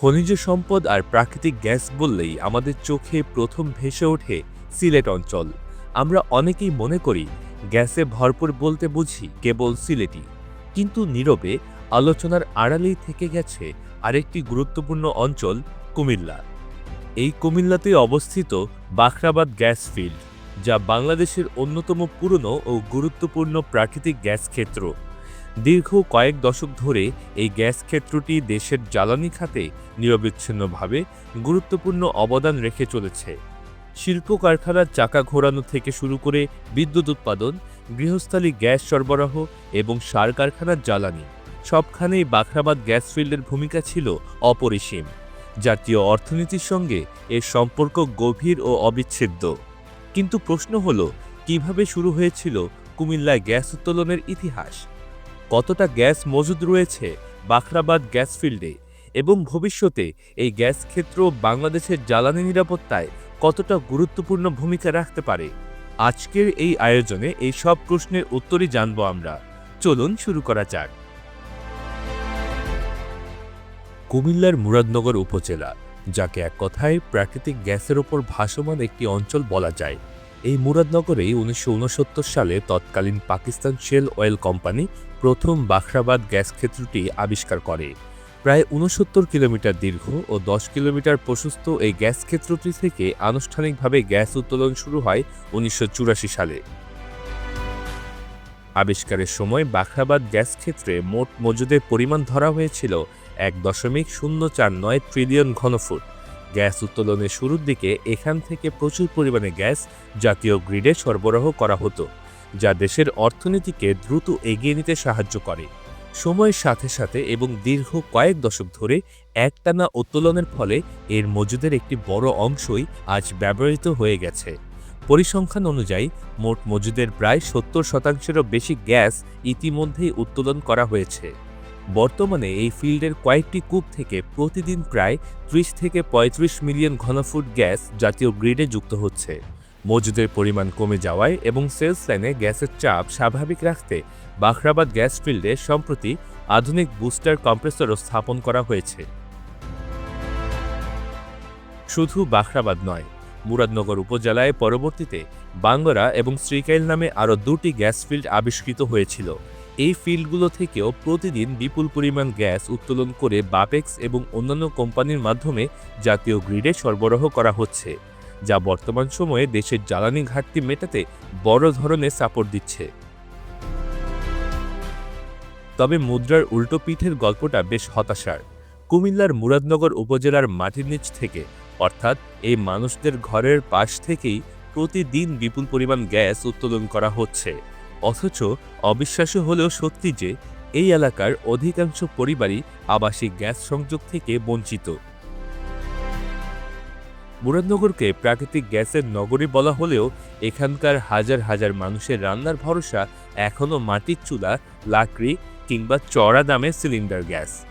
খনিজ সম্পদ আর প্রাকৃতিক গ্যাস বললেই আমাদের চোখে প্রথম ভেসে ওঠে সিলেট অঞ্চল। আমরা অনেকেই মনে করি গ্যাসে ভরপুর বলতে বুঝি কেবল সিলেটি কিন্তু নীরবে আলোচনার আড়ালেই থেকে গেছে আরেকটি গুরুত্বপূর্ণ অঞ্চল কুমিল্লা। এই কুমিল্লাতে অবস্থিত বাখরাবাদ গ্যাস ফিল্ড, যা বাংলাদেশের অন্যতম পুরনো ও গুরুত্বপূর্ণ প্রাকৃতিক গ্যাস ক্ষেত্র। দীর্ঘ কয়েক দশক ধরে এই গ্যাস ক্ষেত্রটি দেশের জ্বালানি খাতে নিরবিচ্ছিন্নভাবে গুরুত্বপূর্ণ অবদান রেখে চলেছে। শিল্প কারখানার চাকা ঘোরানো থেকে শুরু করে বিদ্যুৎ উৎপাদন, গৃহস্থালী গ্যাস সরবরাহ এবং সার কারখানার জ্বালানি সবখানেই বাখরাবাদ গ্যাস ফিল্ডের ভূমিকা ছিল অপরিসীম। জাতীয় অর্থনীতির সঙ্গে এর সম্পর্ক গভীর ও অবিচ্ছেদ্য। কিন্তু প্রশ্ন হল, কীভাবে শুরু হয়েছিল কুমিল্লায় গ্যাস উত্তোলনের ইতিহাস? কতটা গ্যাস মজুদ রয়েছে বাখরাবাদ গ্যাস ফিল্ডে এবং ভবিষ্যতে এই গ্যাস ক্ষেত্র বাংলাদেশের জ্বালানি নিরাপত্তায় কতটা গুরুত্বপূর্ণ ভূমিকা রাখতে পারে? আজকের এই আয়োজনে এই সব প্রশ্নের উত্তরই জানব আমরা। চলুন শুরু করা যাক। কুমিল্লার মুরাদনগর উপজেলা, যাকে এক কথায় প্রাকৃতিক গ্যাসের ওপর ভাসমান একটি অঞ্চল বলা যায় এই মুরাদনগরেই উনিশশো সালে তৎকালীন পাকিস্তান শেল অয়েল কোম্পানি প্রথম বাখরাবাদ গ্যাস ক্ষেত্রটি আবিষ্কার করে। প্রায় উনসত্তর কিলোমিটার দীর্ঘ ও দশ কিলোমিটার প্রশস্ত এই গ্যাস ক্ষেত্রটি থেকে আনুষ্ঠানিকভাবে গ্যাস উত্তোলন শুরু হয় উনিশশো চুরাশি সালে। আবিষ্কারের সময় বাখরাবাদ গ্যাস ক্ষেত্রে মোট মজুদের পরিমাণ ধরা হয়েছিল এক দশমিক শূন্য চার নয় ট্রিলিয়ন ঘনফুট। গ্যাস উত্তোলনের শুরুর দিকে এখান থেকে প্রচুর পরিমাণে গ্যাস জাতীয় গ্রিডে সরবরাহ করা হতো, যা দেশের অর্থনীতিকে দ্রুত এগিয়ে নিতে সাহায্য করে। সময়ের সাথে সাথে এবং দীর্ঘ কয়েক দশক ধরে একটানা উত্তোলনের ফলে এর মজুদের একটি বড় অংশই আজ ব্যবহৃত হয়ে গেছে। পরিসংখ্যান অনুযায়ী, মোট মজুদের প্রায় সত্তর শতাংশেরও বেশি গ্যাস ইতিমধ্যেই উত্তোলন করা হয়েছে। বর্তমানে এই ফিল্ডের কয়েকটি কূপ থেকে প্রতিদিন প্রায় ত্রিশ থেকে ৩৫ মিলিয়ন ঘনফুট গ্যাস জাতীয় গ্রিডে যুক্ত হচ্ছে। মজুদের পরিমাণ কমে যাওয়ায় এবং সেলস লাইনে গ্যাসের চাপ স্বাভাবিক রাখতে বাখরাবাদ গ্যাস ফিল্ডে সম্প্রতি আধুনিক বুস্টার কম্প্রেসরও স্থাপন করা হয়েছে। শুধু বাখরাবাদ নয়, মুরাদনগর উপজেলায় পরবর্তীতে বাঙ্গরা এবং শ্রীকাইল নামে আরও দুটি গ্যাস ফিল্ড আবিষ্কৃত হয়েছিল। এই ফিল্ডগুলো থেকেও প্রতিদিন বিপুল পরিমাণ গ্যাস উত্তোলন করে বাপেক্স এবং অন্যান্য কোম্পানির মাধ্যমে জাতীয় গ্রিডে সরবরাহ করা হচ্ছে, যা বর্তমান সময়ে দেশের জ্বালানি ঘাটতি মেটাতে বড় ধরনের সাপোর্ট দিচ্ছে। তবে মুদ্রার উল্টো পিঠের গল্পটা বেশ হতাশার। কুমিল্লার মুরাদনগর উপজেলার মাটির নিচ থেকে, অর্থাৎ এই মানুষদের ঘরের পাশ থেকেই প্রতিদিন বিপুল পরিমাণ গ্যাস উত্তোলন করা হচ্ছে। অথচ অবিশ্বাস্য হলেও সত্যি যে এই এলাকার অধিকাংশ পরিবারই আবাসিক গ্যাস সংযোগ থেকে বঞ্চিত। মুরাদনগরকে প্রাকৃতিক গ্যাসের নগরী বলা হলেও এখানকার হাজার হাজার মানুষের রান্নার ভরসা এখনও মাটির চুলা, লাকড়ি কিংবা চড়া দামে সিলিন্ডার গ্যাস।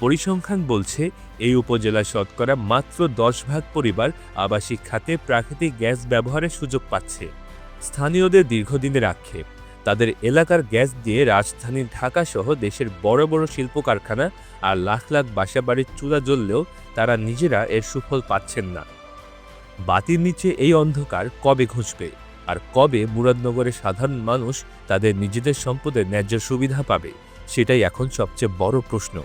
পরিসংখ্যান বলছে এই উপজেলা শতকরা মাত্র দশ ভাগ পরিবার আবাসিক খাতে প্রাকৃতিক গ্যাস ব্যবহারের সুযোগ পাচ্ছে। স্থানীয়দের দীর্ঘদিনের আক্ষেপ। তাদের এলাকার গ্যাস দিয়ে রাজধানী ঢাকাসহ দেশের বড় বড় শিল্প কারখানা আর লাখ লাখ বাসাবাড়ির চুলা জ্বললেও তারা নিজেরা এর সুফল পাচ্ছেন না। বাতির নিচে এই অন্ধকার কবে ঘুষবে? আর কবে মুরাদনগরের সাধারণ মানুষ তাদের নিজেদের সম্পদের ন্যায্য সুবিধা পাবে? সেটাই এখন সবচেয়ে বড় প্রশ্ন।